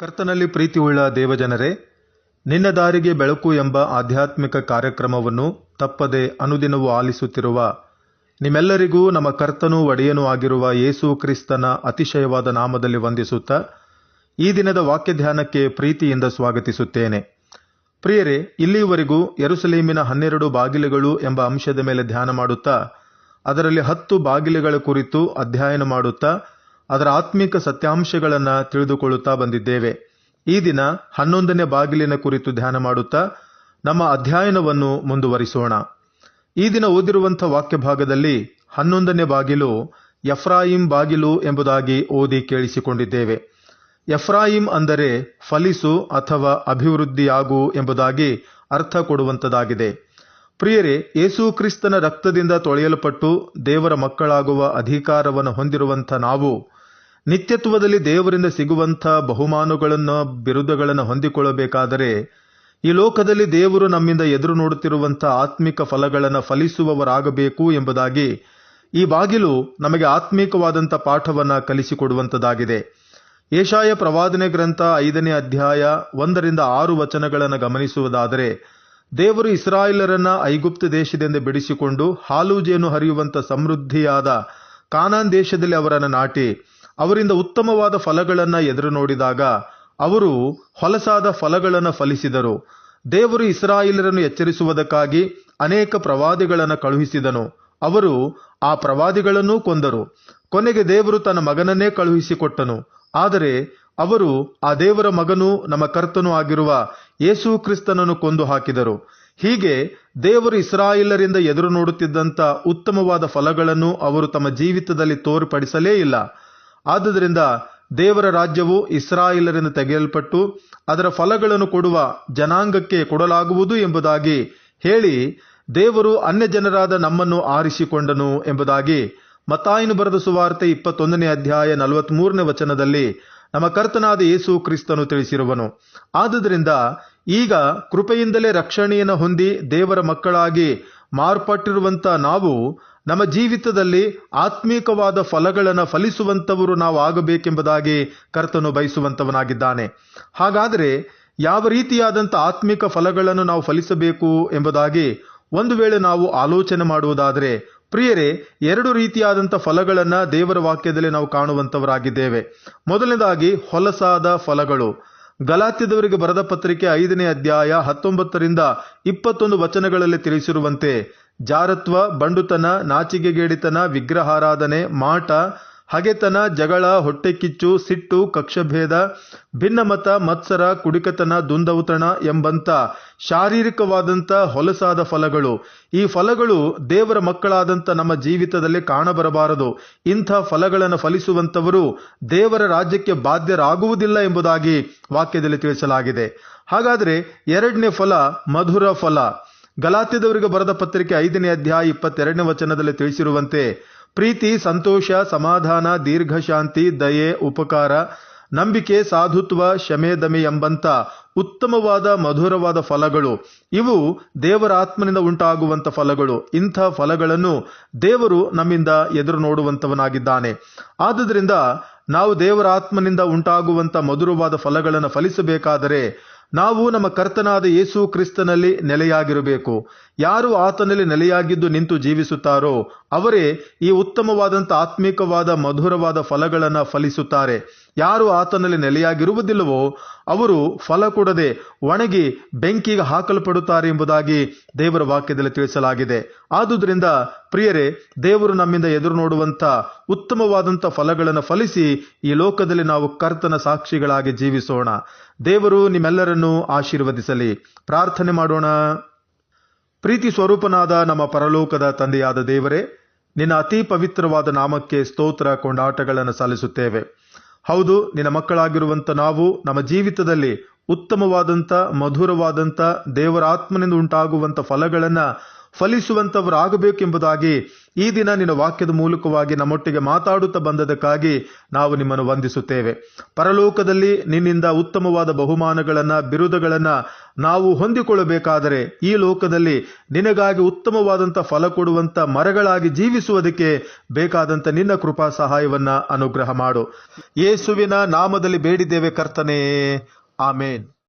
ಕರ್ತನಲ್ಲಿ ಪ್ರೀತಿಯುಳ್ಳ ದೇವಜನರೇ, ನಿನ್ನ ದಾರಿಗೆ ಬೆಳಕು ಎಂಬ ಆಧ್ಯಾತ್ಮಿಕ ಕಾರ್ಯಕ್ರಮವನ್ನು ತಪ್ಪದೆ ಅನುದಿನವೂ ಆಲಿಸುತ್ತಿರುವ ನಿಮ್ಮೆಲ್ಲರಿಗೂ ನಮ್ಮ ಕರ್ತನೂ ಒಡೆಯನೂ ಆಗಿರುವ ಯೇಸು ಕ್ರಿಸ್ತನ ಅತಿಶಯವಾದ ನಾಮದಲ್ಲಿ ವಂದಿಸುತ್ತಾ ಈ ದಿನದ ವಾಕ್ಯ ಧ್ಯಾನಕ್ಕೆ ಪ್ರೀತಿಯಿಂದ ಸ್ವಾಗತಿಸುತ್ತೇನೆ. ಪ್ರಿಯರೇ, ಇಲ್ಲಿಯವರೆಗೂ ಯರುಸಲೇಮಿನ ಹನ್ನೆರಡು ಬಾಗಿಲುಗಳು ಎಂಬ ಅಂಶದ ಮೇಲೆ ಧ್ಯಾನ ಮಾಡುತ್ತಾ, ಅದರಲ್ಲಿ ಹತ್ತು ಬಾಗಿಲುಗಳ ಕುರಿತು ಅಧ್ಯಯನ ಮಾಡುತ್ತಾ ಅದರ ಆತ್ಮಿಕ ಸತ್ಯಾಂಶಗಳನ್ನು ತಿಳಿದುಕೊಳ್ಳುತ್ತಾ ಬಂದಿದ್ದೇವೆ. ಈ ದಿನ ಹನ್ನೊಂದನೇ ಬಾಗಿಲಿನ ಕುರಿತು ಧ್ಯಾನ ಮಾಡುತ್ತಾ ನಮ್ಮ ಅಧ್ಯಯನವನ್ನು ಮುಂದುವರಿಸೋಣ. ಈ ದಿನ ಓದಿರುವಂಥ ವಾಕ್ಯ ಭಾಗದಲ್ಲಿ ಹನ್ನೊಂದನೇ ಬಾಗಿಲು ಎಫ್ರಾಯಿಂ ಬಾಗಿಲು ಎಂಬುದಾಗಿ ಓದಿ ಕೇಳಿಸಿಕೊಂಡಿದ್ದೇವೆ. ಎಫ್ರಾಯಿಂ ಅಂದರೆ ಫಲಿಸು ಅಥವಾ ಅಭಿವೃದ್ಧಿಯಾಗು ಎಂಬುದಾಗಿ ಅರ್ಥ ಕೊಡುವಂಥದ್ದಾಗಿದೆ. ಪ್ರಿಯರೇ, ಯೇಸು ಕ್ರಿಸ್ತನ ರಕ್ತದಿಂದ ತೊಳೆಯಲ್ಪಟ್ಟು ದೇವರ ಮಕ್ಕಳಾಗುವ ಅಧಿಕಾರವನ್ನು ಹೊಂದಿರುವಂಥ ನಾವು ನಿತ್ಯತ್ವದಲ್ಲಿ ದೇವರಿಂದ ಸಿಗುವಂಥ ಬಹುಮಾನಗಳನ್ನು, ಬಿರುದುಗಳನ್ನು ಹೊಂದಿಕೊಳ್ಳಬೇಕಾದರೆ, ಈ ಲೋಕದಲ್ಲಿ ದೇವರು ನಮ್ಮಿಂದ ಎದುರು ನೋಡುತ್ತಿರುವಂಥ ಆತ್ಮಿಕ ಫಲಗಳನ್ನು ಫಲಿಸುವವರಾಗಬೇಕು ಎಂಬುದಾಗಿ ಈ ಬಾಗಿಲು ನಮಗೆ ಆತ್ಮೀಕವಾದಂಥ ಪಾಠವನ್ನು ಕಲಿಸಿಕೊಡುವಂಥದ್ದಾಗಿದೆ. ಏಷಾಯ ಪ್ರವಾದನೆ ಗ್ರಂಥ ಐದನೇ ಅಧ್ಯಾಯ ಒಂದರಿಂದ ಆರು ವಚನಗಳನ್ನು ಗಮನಿಸುವುದಾದರೆ, ದೇವರು ಇಸ್ರಾಯೇಲರನ್ನ ಐಗುಪ್ತ ದೇಶದಿಂದ ಬಿಡಿಸಿಕೊಂಡು ಹಾಲು ಜೇನು ಹರಿಯುವಂಥ ಸಮೃದ್ಧಿಯಾದ ಕಾನಾನ್ ದೇಶದಲ್ಲಿ ಅವರನ್ನು ನಾಟಿ ಅವರಿಂದ ಉತ್ತಮವಾದ ಫಲಗಳನ್ನು ಎದುರು ನೋಡಿದಾಗ ಅವರು ಹೊಲಸಾದ ಫಲಗಳನ್ನು ಫಲಿಸಿದರು. ದೇವರು ಇಸ್ರಾಯಿಲರನ್ನು ಎಚ್ಚರಿಸುವುದಕ್ಕಾಗಿ ಅನೇಕ ಪ್ರವಾದಿಗಳನ್ನು ಕಳುಹಿಸಿದನು. ಅವರು ಆ ಪ್ರವಾದಿಗಳನ್ನೂ ಕೊಂದರು. ಕೊನೆಗೆ ದೇವರು ತನ್ನ ಮಗನನ್ನೇ ಕಳುಹಿಸಿಕೊಟ್ಟನು. ಆದರೆ ಅವರು ಆ ದೇವರ ಮಗನೂ ನಮ್ಮ ಕರ್ತನೂ ಆಗಿರುವ ಯೇಸು ಕ್ರಿಸ್ತನನ್ನು ಕೊಂದು ಹಾಕಿದರು. ಹೀಗೆ ದೇವರು ಇಸ್ರಾಯಿಲರಿಂದ ಎದುರು ನೋಡುತ್ತಿದ್ದಂಥ ಉತ್ತಮವಾದ ಫಲಗಳನ್ನು ಅವರು ತಮ್ಮ ಜೀವಿತದಲ್ಲಿ ತೋರ್ಪಡಿಸಲೇ ಇಲ್ಲ. ಆದುದರಿಂದ ದೇವರ ರಾಜ್ಯವು ಇಸ್ರಾಯಿಲರಿಂದ ತೆಗೆಯಲ್ಪಟ್ಟು ಅದರ ಫಲಗಳನ್ನು ಕೊಡುವ ಜನಾಂಗಕ್ಕೆ ಕೊಡಲಾಗುವುದು ಎಂಬುದಾಗಿ ಹೇಳಿ ದೇವರು ಅನ್ಯ ಜನರಾದ ನಮ್ಮನ್ನು ಆರಿಸಿಕೊಂಡನು ಎಂಬುದಾಗಿ ಮತಾಯಿನು ಬರೆದ ಸುವಾರ್ತೆ ಇಪ್ಪತ್ತೊಂದನೇ ಅಧ್ಯಾಯ ನಲವತ್ಮೂರನೇ ವಚನದಲ್ಲಿ ನಮ್ಮ ಕರ್ತನಾದ ಯೇಸು ಕ್ರಿಸ್ತನು ತಿಳಿಸಿರುವನು. ಆದುದರಿಂದ ಈಗ ಕೃಪೆಯಿಂದಲೇ ರಕ್ಷಣೆಯನ್ನು ಹೊಂದಿ ದೇವರ ಮಕ್ಕಳಾಗಿ ಮಾರ್ಪಟ್ಟಿರುವಂಥ ನಾವು ನಮ್ಮ ಜೀವಿತದಲ್ಲಿ ಆತ್ಮೀಕವಾದ ಫಲಗಳನ್ನು ಫಲಿಸುವಂಥವರು ನಾವು ಆಗಬೇಕೆಂಬುದಾಗಿ ಕರ್ತನು ಬಯಸುವಂಥವನಾಗಿದ್ದಾನೆ ಹಾಗಾದರೆ ಯಾವ ರೀತಿಯಾದಂಥ ಆತ್ಮಿಕ ಫಲಗಳನ್ನು ನಾವು ಫಲಿಸಬೇಕು ಎಂಬುದಾಗಿ ಒಂದು ವೇಳೆ ನಾವು ಆಲೋಚನೆ ಮಾಡುವುದಾದರೆ, ಪ್ರಿಯರೇ, ಎರಡು ರೀತಿಯಾದಂಥ ಫಲಗಳನ್ನು ದೇವರ ವಾಕ್ಯದಲ್ಲಿ ನಾವು ಕಾಣುವಂಥವರಾಗಿದ್ದೇವೆ ಮೊದಲನೇದಾಗಿ ಹೊಲಸಾದ ಫಲಗಳು. ಗಲಾತ್ಯದವರಿಗೆ ಬರೆದ ಪತ್ರಿಕೆ ಐದನೇ ಅಧ್ಯಾಯ ಹತ್ತೊಂಬತ್ತರಿಂದ ಇಪ್ಪತ್ತೊಂದು ವಚನಗಳಲ್ಲಿ ತಿಳಿಸಿರುವಂತೆ ಜಾರತ್ವ ಬಂಡುತನ ನಾಚಿಕೆಗೇಡಿತನ ವಿಗ್ರಹಾರಾಧನೆ ಮಾಟ ಹಗೆತನ, ಜಗಳ, ಹೊಟ್ಟೆಕಿಚ್ಚು, ಸಿಟ್ಟು, ಕಕ್ಷಭೇದ, ಭಿನ್ನಮತ, ಮತ್ಸರ, ಕುಡಿಕತನ, ದುಂದೌತಣ ಎಂಬಂತ ಶಾರೀರಿಕವಾದಂಥ ಹೊಲಸಾದ ಫಲಗಳು. ಈ ಫಲಗಳು ದೇವರ ಮಕ್ಕಳಾದಂಥ ನಮ್ಮ ಜೀವಿತದಲ್ಲಿ ಕಾಣಬರಬಾರದು. ಇಂಥ ಫಲಗಳನ್ನು ಫಲಿಸುವಂಥವರು ದೇವರ ರಾಜ್ಯಕ್ಕೆ ಬಾಧ್ಯರಾಗುವುದಿಲ್ಲ ಎಂಬುದಾಗಿ ವಾಕ್ಯದಲ್ಲಿ ತಿಳಿಸಲಾಗಿದೆ. ಹಾಗಾದರೆ ಎರಡನೇ ಫಲ ಮಧುರ ಫಲ. ಗಲಾತ್ಯದವರಿಗೆ ಬರೆದ ಪತ್ರಿಕೆ ಐದನೇ ಅಧ್ಯಾಯ ಇಪ್ಪತ್ತೆರಡನೇ ವಚನದಲ್ಲಿ ತಿಳಿಸಿರುವಂತೆ ಪ್ರೀತಿ, ಸಂತೋಷ, ಸಮಾಧಾನ, ದೀರ್ಘಶಾಂತಿ, ದಯೆ, ಉಪಕಾರ, ನಂಬಿಕೆ, ಸಾಧುತ್ವ ಶಮೇದಮೆ ಎಂಬಂತ ಉತ್ತಮವಾದ, ಮಧುರವಾದ ಫಲಗಳು. ಇವು ದೇವರ ಆತ್ಮನಿಂದ ಉಂಟಾಗುವಂಥ ಫಲಗಳು. ಇಂಥ ಫಲಗಳನ್ನು ದೇವರು ನಮ್ಮಿಂದ ಎದುರು ನೋಡುವಂತವನಾಗಿದ್ದಾನೆ ಆದುದರಿಂದ ನಾವು ದೇವರ ಆತ್ಮನಿಂದ ಉಂಟಾಗುವಂಥ ಮಧುರವಾದ ಫಲಗಳನ್ನು ಫಲಿಸಬೇಕಾದರೆ ನಾವು ನಮ್ಮ ಕರ್ತನಾದ ಯೇಸು ಕ್ರಿಸ್ತನಲ್ಲಿ ನೆಲೆಯಾಗಿರಬೇಕು. ಯಾರು ಆತನಲ್ಲಿ ನೆಲೆಯಾಗಿದ್ದು ನಿಂತು ಜೀವಿಸುತ್ತಾರೋ, ಅವರೇ ಈ ಉತ್ತಮವಾದಂಥ ಆತ್ಮೀಕವಾದ ಮಧುರವಾದ ಫಲಗಳನ್ನು ಫಲಿಸುತ್ತಾರೆ. ಯಾರು ಆತನಲ್ಲಿ ನೆಲೆಯಾಗಿರುವುದಿಲ್ಲವೋ ಅವರು ಫಲ ಕೊಡದೆ ಒಣಗಿ ಬೆಂಕಿಗೆ ಹಾಕಲ್ಪಡುತ್ತಾರೆ ಎಂಬುದಾಗಿ ದೇವರ ವಾಕ್ಯದಲ್ಲಿ ತಿಳಿಸಲಾಗಿದೆ. ಆದುದರಿಂದ ಪ್ರಿಯರೇ, ದೇವರು ನಮ್ಮಿಂದ ಎದುರು ನೋಡುವಂಥ ಉತ್ತಮವಾದಂಥ ಫಲಗಳನ್ನು ಫಲಿಸಿ ಈ ಲೋಕದಲ್ಲಿ ನಾವು ಕರ್ತನ ಸಾಕ್ಷಿಗಳಾಗಿ ಜೀವಿಸೋಣ. ದೇವರು ನಿಮ್ಮೆಲ್ಲರನ್ನೂ ಆಶೀರ್ವದಿಸಲಿ. ಪ್ರಾರ್ಥನೆ ಮಾಡೋಣ. ಪ್ರೀತಿ ಸ್ವರೂಪನಾದ ನಮ್ಮ ಪರಲೋಕದ ತಂದೆಯಾದ ದೇವರೇ, ನಿನ್ನ ಅತಿ ಪವಿತ್ರವಾದ ನಾಮಕ್ಕೆ ಸ್ತೋತ್ರ, ಕೊಂಡಾಟಗಳನ್ನು ಸಲ್ಲಿಸುತ್ತೇವೆ. ಹೌದು ನಿನ್ನ ಮಕ್ಕಳಾಗಿರುವಂಥ ನಾವು ನಮ್ಮ ಜೀವಿತದಲ್ಲಿ ಉತ್ತಮವಾದಂಥ ಮಧುರವಾದಂಥ ದೇವರ ಆತ್ಮನಿಂದ ಉಂಟಾಗುವಂಥ ಫಲಗಳನ್ನು ಫಲಿಸುವಂಥವರಾಗಬೇಕೆಂಬುದಾಗಿ ಈ ದಿನ ನಿನ್ನ ವಾಕ್ಯದ ಮೂಲಕವಾಗಿ ನಮ್ಮೊಟ್ಟಿಗೆ ಮಾತಾಡುತ್ತಾ ಬಂದದಕ್ಕಾಗಿ ನಾವು ನಿಮ್ಮನ್ನು ವಂದಿಸುತ್ತೇವೆ. ಪರಲೋಕದಲ್ಲಿ ನಿನ್ನಿಂದ ಉತ್ತಮವಾದ ಬಹುಮಾನಗಳನ್ನು, ಬಿರುದುಗಳನ್ನು ನಾವು ಹೊಂದಿಕೊಳ್ಳಬೇಕಾದರೆ ಈ ಲೋಕದಲ್ಲಿ ನಿನಗಾಗಿ ಉತ್ತಮವಾದಂಥ ಫಲ ಕೊಡುವಂಥ ಮರಗಳಾಗಿ ಜೀವಿಸುವುದಕ್ಕೆ ಬೇಕಾದಂಥ ನಿನ್ನ ಕೃಪಾ ಸಹಾಯವನ್ನ ಅನುಗ್ರಹ ಮಾಡು. ಯೇಸುವಿನ ನಾಮದಲ್ಲಿ ಬೇಡಿದ್ದೇವೆ ಕರ್ತನೇ. ಆಮೇನ್.